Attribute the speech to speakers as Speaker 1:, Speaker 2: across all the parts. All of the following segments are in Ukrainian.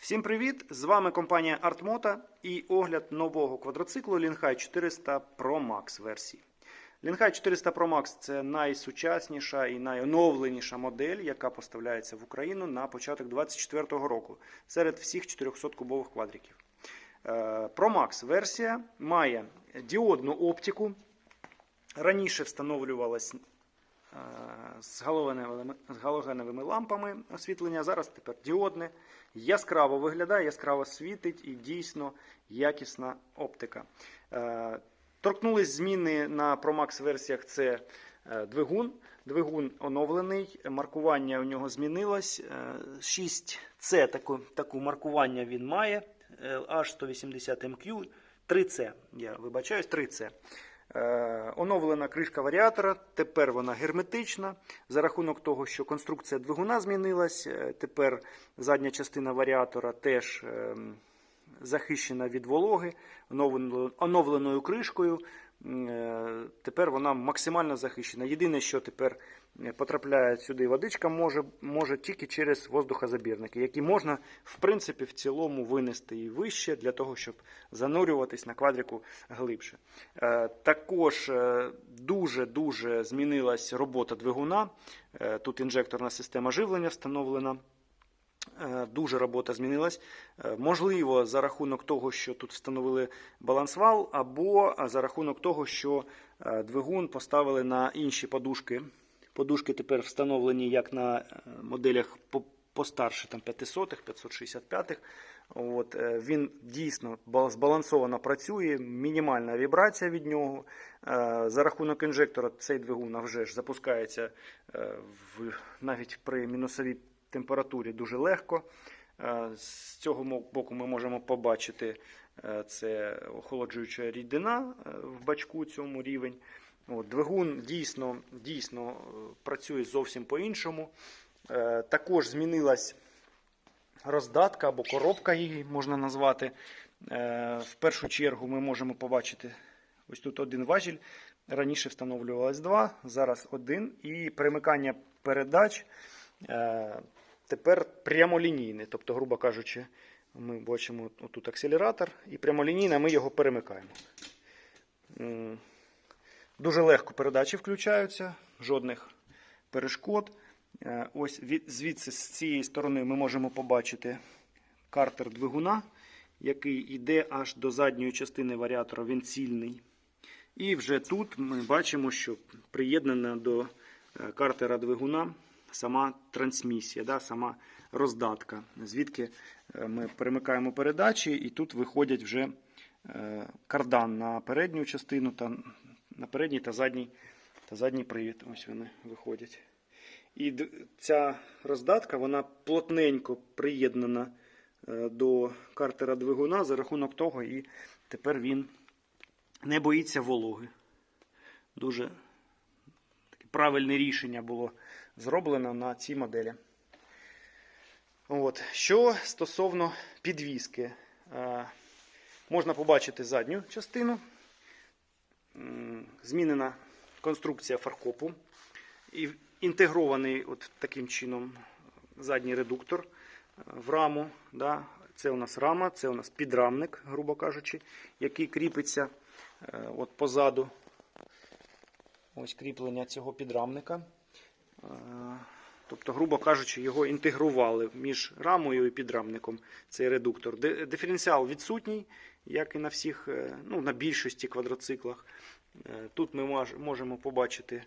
Speaker 1: Всім привіт! З вами компанія Artmota і огляд нового квадроциклу Linhai 400 Pro Max версії. Linhai 400 Pro Max це найсучасніша і найоновленіша модель, яка поставляється в Україну на початок 2024 року серед всіх 400-кубових квадриків. Е, Pro Max версія має діодну оптику. Раніше встановлювалась з галогеновими, з галогеновими лампами освітлення. Зараз тепер діодне. Яскраво виглядає, яскраво світить і дійсно якісна оптика. Е, Торкнулись зміни на ProMax версіях це е, двигун. Двигун оновлений, маркування у нього змінилось. 6C таку, таку маркування він має. е, H180MQ 3C. Я вибачаюсь, 3C. Е, Оновлена кришка варіатора, тепер вона герметична. За рахунок того, що конструкція двигуна змінилась, е, тепер задня частина варіатора теж ем, захищена від вологи, оновленою- оновленою кришкою. Е, Тепер вона максимально захищена. Єдине, що тепер е, потрапляє сюди водичка, може, може тільки через воздухозабірники, які можна в принципі в цілому винести і вище для того, щоб занурюватись на квадрику глибше. Е, Також дуже-дуже змінилась робота двигуна. Тут інжекторна система живлення встановлена. Е, Дуже робота змінилась. Е, Можливо, за рахунок того, що тут встановили балансвал, або е, за рахунок того, що двигун поставили на інші подушки. Подушки тепер встановлені як на моделях постарше, там 500-х, 565-х. От, він дійсно збалансовано працює, мінімальна вібрація від нього. За рахунок інжектора цей двигун вже ж запускається в, навіть при мінусовій температурі дуже легко. Е, З цього боку ми можемо побачити е, це охолоджуюча рідина е, в бачку цьому рівень. От, двигун дійсно, дійсно працює зовсім по-іншому. Також змінилась роздатка або коробка її можна назвати. В першу чергу ми можемо побачити ось тут один важіль. Раніше встановлювалось два, зараз один. І перемикання передач тепер прямолінійне. Тобто, грубо кажучи, ми бачимо тут акселератор і прямолінійно ми його перемикаємо. Дуже легко передачі включаються, жодних перешкод. Е, Ось звідси з цієї сторони ми можемо побачити картер двигуна, який йде аж до задньої частини варіатора, він цільний. І вже тут ми бачимо, що приєднана до е, картера двигуна сама трансмісія, да, сама роздатка, звідки е, ми перемикаємо передачі, і тут виходять вже е, кардан на передню частину та на передній та задній, та задній привід. Ось вони виходять. І ця роздатка вона плотненько приєднана е, до картера двигуна за рахунок того, і тепер він не боїться вологи. Дуже таке правильне рішення було зроблено на цій моделі. От. Що стосовно підвіски, Е, можна побачити задню частину. Змінена конструкція фаркопу. І інтегрований от таким чином задній редуктор е, в раму. Це у нас рама, це у нас підрамник, грубо кажучи, який кріпиться е, от позаду. Ось кріплення цього підрамника. Е, Тобто, грубо кажучи, його інтегрували між рамою і підрамником цей редуктор. Диференціал відсутній, як і на всіх, е, ну, на більшості квадроциклах. Е, Тут ми можемо побачити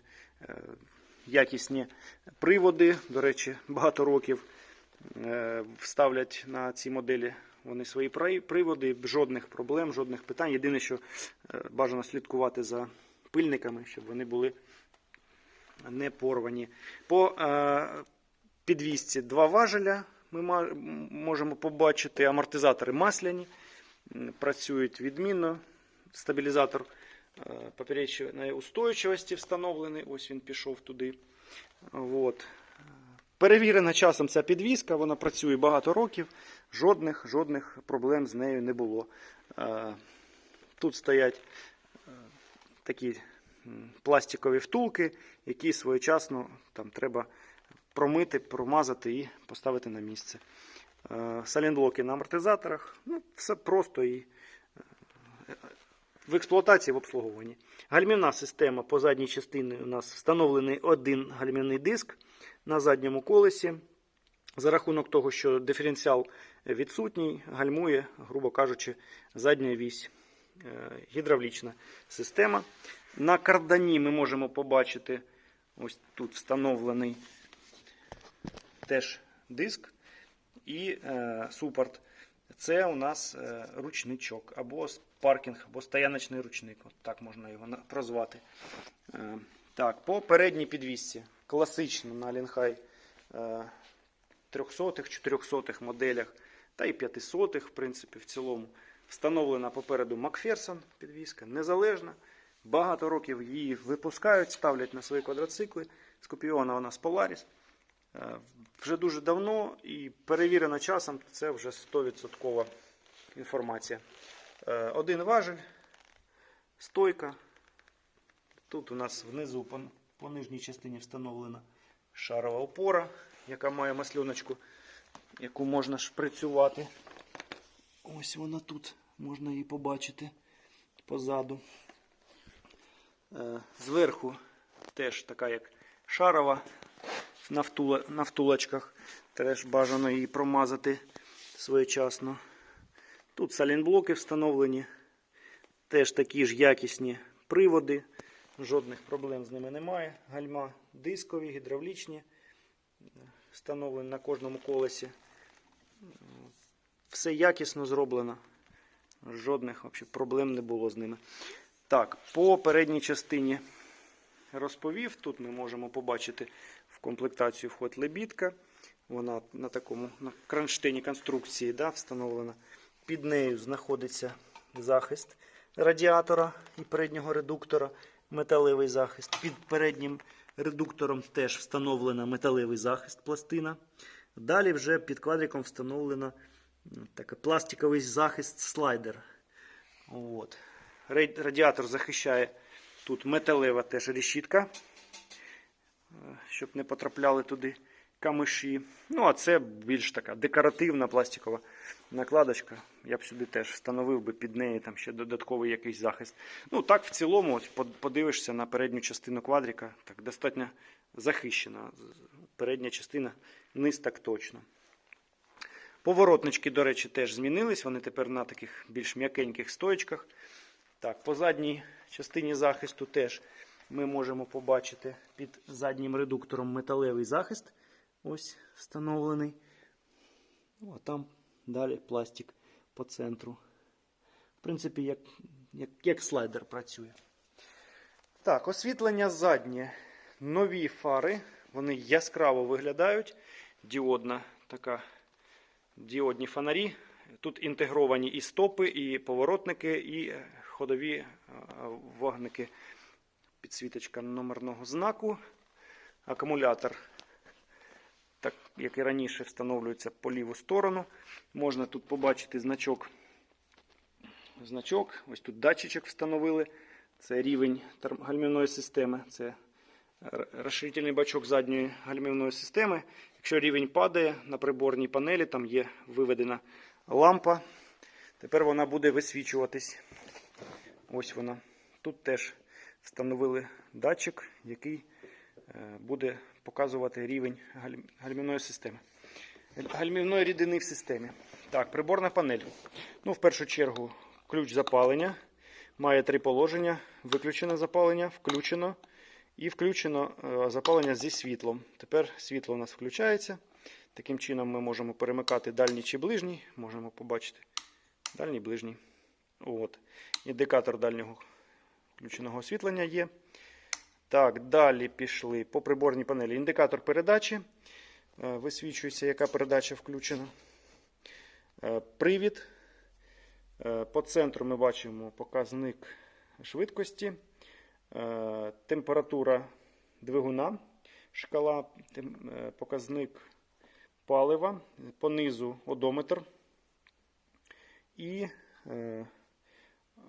Speaker 1: якісні приводи. До речі, багато років вставлять на ці моделі вони свої приводи, жодних проблем, жодних питань. Єдине, що бажано слідкувати за пильниками, щоб вони були не порвані. По е, підвісці два важеля ми можемо побачити. Амортизатори масляні, працюють відмінно. Стабілізатор е, поперечної устойчивості встановлений. Ось він пішов туди. От. Перевірена часом ця підвіска, вона працює багато років, жодних, жодних проблем з нею не було. Е, Тут стоять такі пластикові втулки, які своєчасно там треба промити, промазати і поставити на місце. Е, Салінблоки на амортизаторах. Ну, все просто і е, в експлуатації в обслуговуванні. Гальмівна система по задній частині у нас встановлений один гальмівний диск на задньому колесі. За рахунок того, що диференціал відсутній, гальмує, грубо кажучи, задня вісь. Е, Гідравлічна система. На кардані ми можемо побачити ось тут встановлений теж диск і е, супорт. Це у нас е, ручничок або паркінг, або стояночний ручник. От так можна його прозвати. Е, так, по передній підвісці. Класично на Лінхай е, 300-х, 400-х моделях та і 500-х, в принципі, в цілому. Встановлена попереду Макферсон підвіска, незалежна. Багато років її випускають, ставлять на свої квадроцикли. Скопійована вона з Polaris. Е, Вже дуже давно і перевірено часом, це вже 100% інформація. Е, Один важель, стойка. Тут у нас внизу по, по нижній частині встановлена шарова опора, яка має масльоночку, яку можна шприцювати. Ось вона тут, можна її побачити позаду. Е, Зверху теж така як шарова на, втулочках. Теж бажано її промазати своєчасно. Тут салінблоки встановлені. Теж такі ж якісні приводи. Жодних проблем з ними немає. Гальма дискові, гідравлічні. Встановлені на кожному колесі. Все якісно зроблено. Жодних проблем не було з ними. Так, по передній частині розповів. Тут ми можемо побачити в комплектацію вход лебідка. Вона на такому на кронштейні конструкції да, встановлена. Під нею знаходиться захист радіатора і переднього редуктора, металевий захист. Під переднім редуктором теж встановлена металевий захист пластина. Далі вже під квадриком встановлено такий пластиковий захист слайдер. От. Радіатор захищає тут металева теж решітка, е, щоб не потрапляли туди камиші. Ну, а це більш така декоративна пластикова накладочка. Я б сюди теж встановив би під неї там ще додатковий якийсь захист. Ну, так, в цілому, подивишся на передню частину квадрика, так достатньо захищена. Передня частина, низ так точно. Поворотнички, до речі, теж змінились. Вони тепер на таких більш м'якеньких стоечках. Так, по задній частині захисту теж ми можемо побачити під заднім редуктором металевий захист. Ось встановлений. Ну, а там далі пластик по центру. В принципі, як, як, як слайдер працює. Так, освітлення заднє. Нові фари. Вони яскраво виглядають. Діодна така діодні фонарі. Тут інтегровані і стопи, і поворотники, і е, ходові е, вогники. Підсвіточка номерного знаку. Акумулятор, так як і раніше, встановлюється по ліву сторону. Можна тут побачити значок. Значок. Ось тут датчичок встановили. Це рівень гальмівної системи. Це розширительний бачок задньої гальмівної системи. Якщо рівень падає на приборній панелі, там є виведена лампа. Тепер вона буде висвічуватись. Ось вона. Тут теж встановили датчик, який е, буде показувати рівень гальмівної системи. Гальмівної рідини в системі. Так, приборна панель. Ну, в першу чергу, ключ запалення. Має три положення: виключено запалення, включено і включено е, запалення зі світлом. Тепер світло у нас включається. Таким чином ми можемо перемикати дальній чи ближній. Можемо побачити дальній ближній. От. Індикатор дальнього включеного освітлення є. Так, далі пішли по приборній панелі. Індикатор передачі. Е, Висвічується, яка передача включена. Е, Привід. Е, По центру ми бачимо показник швидкості, температура двигуна, шкала, показник палива, понизу одометр і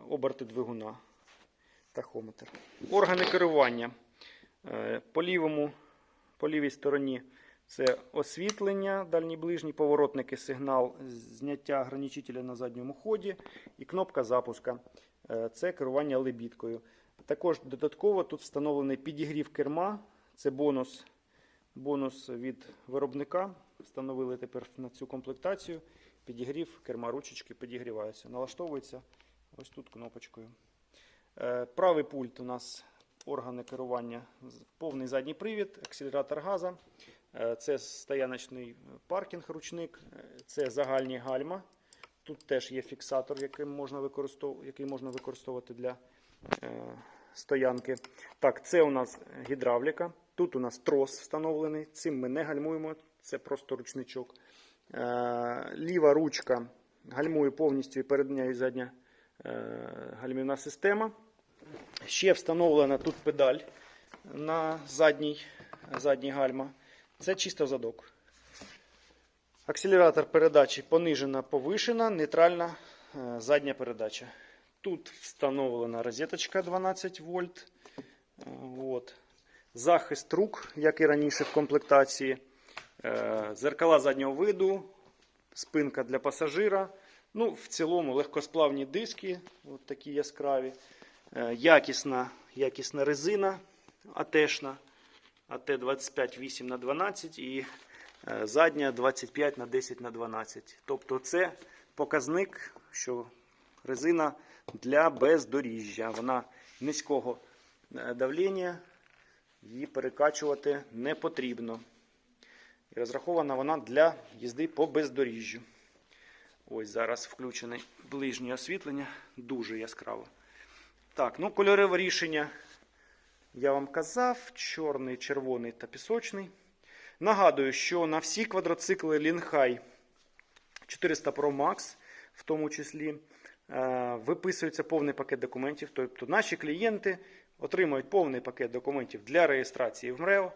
Speaker 1: оберти двигуна, тахометр. Органи керування. Е, По, лівому, по лівій стороні Це освітлення, дальній ближній, поворотники, сигнал зняття ограничителя на задньому ході і кнопка запуска. Е, Це керування лебідкою. Також додатково тут встановлений підігрів керма. Це бонус, бонус від виробника. Встановили тепер на цю комплектацію. Підігрів керма ручечки підігріваються. Налаштовується ось тут кнопочкою. Е, Правий пульт у нас органи керування, повний задній привід, акселератор газа. Е, Це стояночний паркінг ручник, е, це загальні гальма. Тут теж є фіксатор, який можна використовувати, який можна використовувати для е, стоянки. Так, це у нас гідравліка. Тут у нас трос встановлений. Цим ми не гальмуємо, це просто ручничок. Е, Ліва ручка гальмує повністю і передня і задня е, гальмівна система. Ще встановлена тут педаль на задній, задній гальма. Це чисто задок. Акселератор передачі понижена, повишена, нейтральна е, задня передача. Тут встановлена розеточка 12 вольт. Е, От. Захист рук, як і раніше в комплектації. Е, Зеркала заднього виду, спинка для пасажира. Ну, в цілому легкосплавні диски, от такі яскраві. Е, Якісна, якісна резина АТшна. АТ 25 8 на 12 і е, задня 25 на 10 на 12. Тобто це показник, що резина для бездоріжжя. Вона низького е, давлення, її перекачувати не потрібно. І розрахована вона для їзди по бездоріжжю. Ось зараз включене ближнє освітлення, дуже яскраво. Так, ну кольорове рішення я вам казав: чорний, червоний та пісочний. Нагадую, що на всі квадроцикли Лінхай 400 Pro Max, в тому числі, е, виписується повний пакет документів. Тобто наші клієнти отримують повний пакет документів для реєстрації в МРЕО.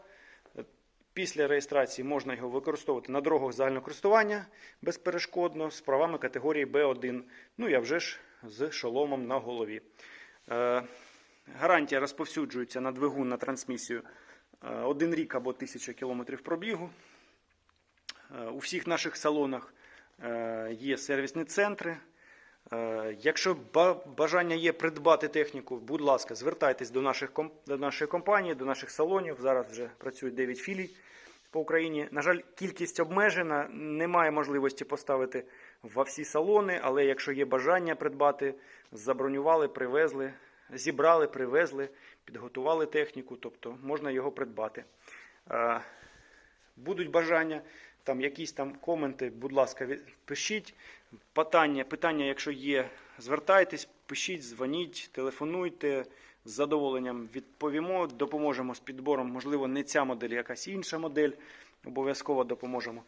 Speaker 1: Після реєстрації можна його використовувати на дорогах загального користування безперешкодно з правами категорії Б1. Ну а вже ж з шоломом на голові. Е, Гарантія розповсюджується на двигун на трансмісію е, один рік або 1000 км пробігу. Е, У всіх наших салонах е, є сервісні центри. Е, Якщо бажання є придбати техніку, будь ласка, звертайтесь до, наших, до нашої компанії, до наших салонів. Зараз вже працюють 9 філій по Україні. На жаль, кількість обмежена, немає можливості поставити во всі салони, але якщо є бажання придбати, забронювали, привезли, зібрали, привезли, підготували техніку, тобто можна його придбати. Е, Будуть бажання, там якісь там коменти, будь ласка, пишіть. Питання, питання, якщо є, звертайтесь, пишіть, дзвоніть, телефонуйте. З задоволенням відповімо, допоможемо з підбором. Можливо, не ця модель, якась інша модель. Обов'язково допоможемо.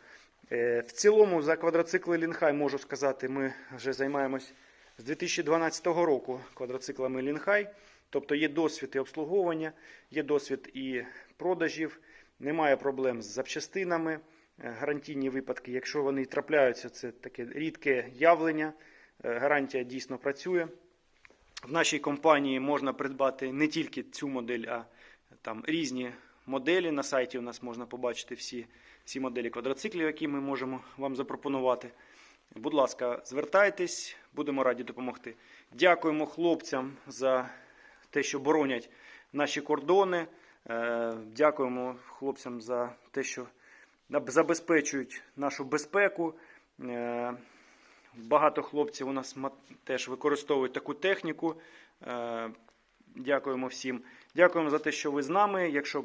Speaker 1: Е, В цілому за квадроцикли Лінхай можу сказати, ми вже займаємось з 2012 року квадроциклами Лінхай. Тобто є досвід і обслуговування, є досвід і продажів, немає проблем з запчастинами, гарантійні випадки. Якщо вони трапляються, це таке рідке явлення. Е, Гарантія дійсно працює. В нашій компанії можна придбати не тільки цю модель, а там різні моделі. На сайті у нас можна побачити всі, всі моделі квадроциклів, які ми можемо вам запропонувати. Будь ласка, звертайтесь, будемо раді допомогти. Дякуємо хлопцям за те, що боронять наші кордони. Е, Дякуємо хлопцям за те, що забезпечують нашу безпеку. Е, Багато хлопців у нас теж використовують таку техніку. Е, Дякуємо всім. Дякуємо за те, що ви з нами. Якщо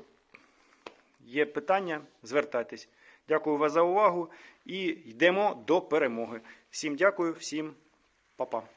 Speaker 1: є питання, звертайтесь. Дякую вас за увагу і йдемо до перемоги. Всім дякую, всім па-па.